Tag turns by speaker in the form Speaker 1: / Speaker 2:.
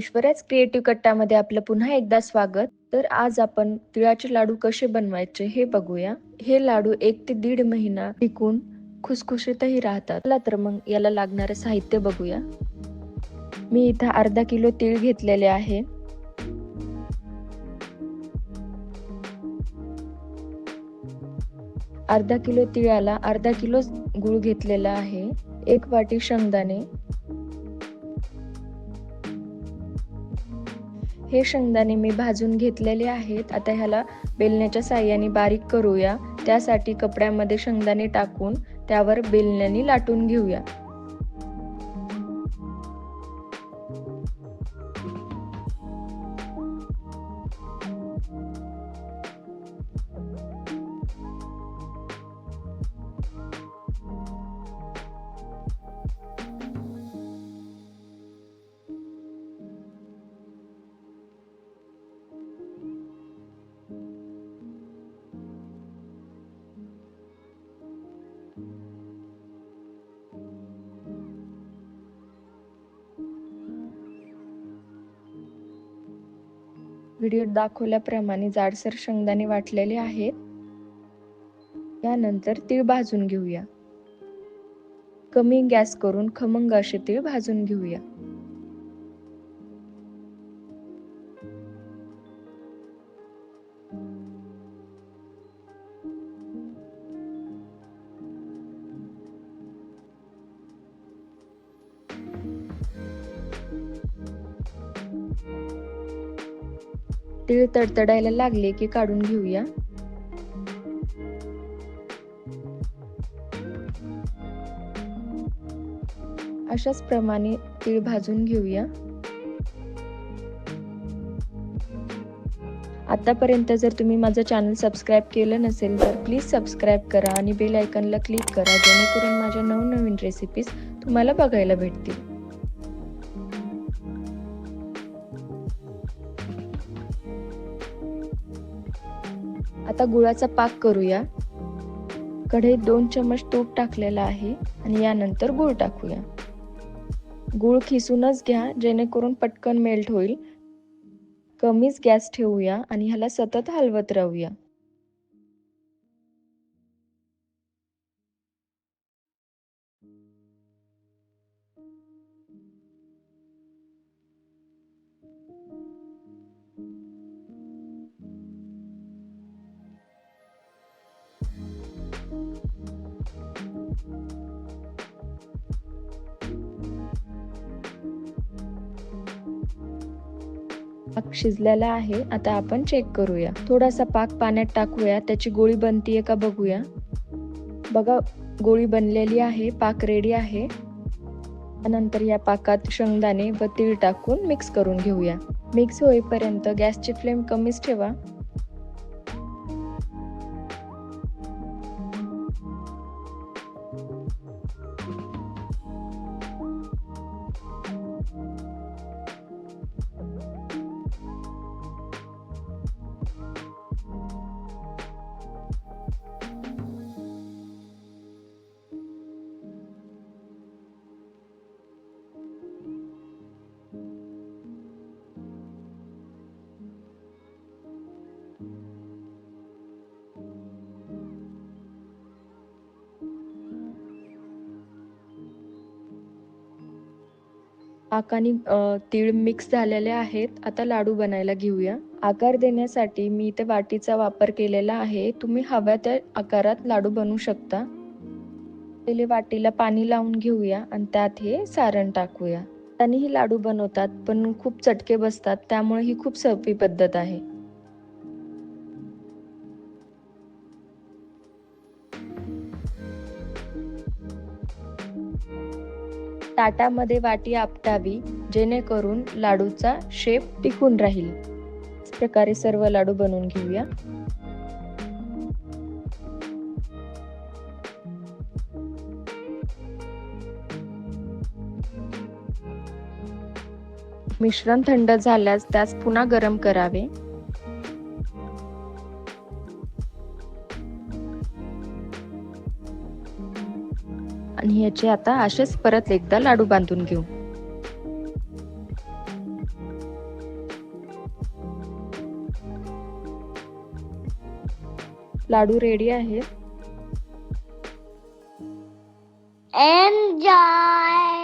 Speaker 1: ईश्वराच creative कट्टामध्ये आपलं पुन्हा एकदा स्वागत. तर आज आपण तिळाचे लाडू कसे बनवायचे हे बघूया. हे लाडू एक ते दीड महिना टिकून खुसखुशीतही राहतात. चला तर मग याला लागणारे साहित्य बघूया. मी इथं अर्धा किलो तीळ घेतलेले आहे. अर्धा किलो तिळाला अर्धा किलो गुळ घेतलेला आहे. एक वाटी शेंगदाणे हे शेंगदाणे मी भाजून घेतलेले आहेत. आता ह्याला बेलण्याच्या साह्याने बारीक करूया. त्यासाठी कपड्यामध्ये शेंगदाणे टाकून त्यावर बेलण्याने लाटून घेऊया. व्हिडिओ दाखवल्याप्रमाणे जाडसर शेंगदाणे वाटलेले आहेत. यानंतर तीळ भाजून घेऊया. कमी गॅस करून खमंग असे तीळ भाजून घेऊया. तीळ तडतडायला लागले की काढून घेऊया. अशाच प्रमाणे तीळ भाजून घेऊया. आतापर्यंत जर तुम्ही माझं चॅनल सबस्क्राईब केलं नसेल तर प्लीज सबस्क्राईब करा आणि बेल आयकनला क्लिक करा जेणेकरून माझ्या नवनवीन रेसिपीज तुम्हाला बघायला भेटतील. आता गुळाचा पाक करूया. कढईत दोन चमच तूप टाकलेला आहे आणि यानंतर गुळ टाकूया. गुळ खिसूनच घ्या जेणेकरून पटकन मेल्ट होईल. कमीच गॅस ठेवूया आणि ह्याला सतत हलवत राहूया. पाक शिजलेला आहे. आता आपण चेक करूया. थोडासा पाक पाण्यात टाकूया. त्याची गोळी बनतीये का बघूया. बघा गोळी बनलेली आहे. पाक रेडी आहे. नंतर या पाकात शेंगदाणे व तीळ टाकून मिक्स करून घेऊया. मिक्स होईपर्यंत गॅसची फ्लेम कमीच ठेवा. पाकाने तीळ मिक्स झालेले आहेत. आता लाडू बनायला घेऊया. आकार देण्यासाठी मी इथे वाटीचा वापर केलेला आहे. तुम्ही हव्या त्या आकारात लाडू बनवू शकता. पहिले वाटीला पाणी लावून घेऊया आणि त्यात हे सारण टाकूया. त्यांनी ही लाडू बनवतात पण खूप चटके बसतात त्यामुळे ही खूप सोपी पद्धत आहे. ताटामध्ये वाटी आपटावी जेणेकरून लाडूचा शेप टिकून राहील. प्रकारे सर्व लाडू बनवून घेऊया. मिश्रण थंड झाल्यास त्यास पुन्हा गरम करावे. आणि ह्याचे आता असेच परत एकदा लाडू बांधून घेऊ. लाडू रेडी आहे.
Speaker 2: एन्जॉय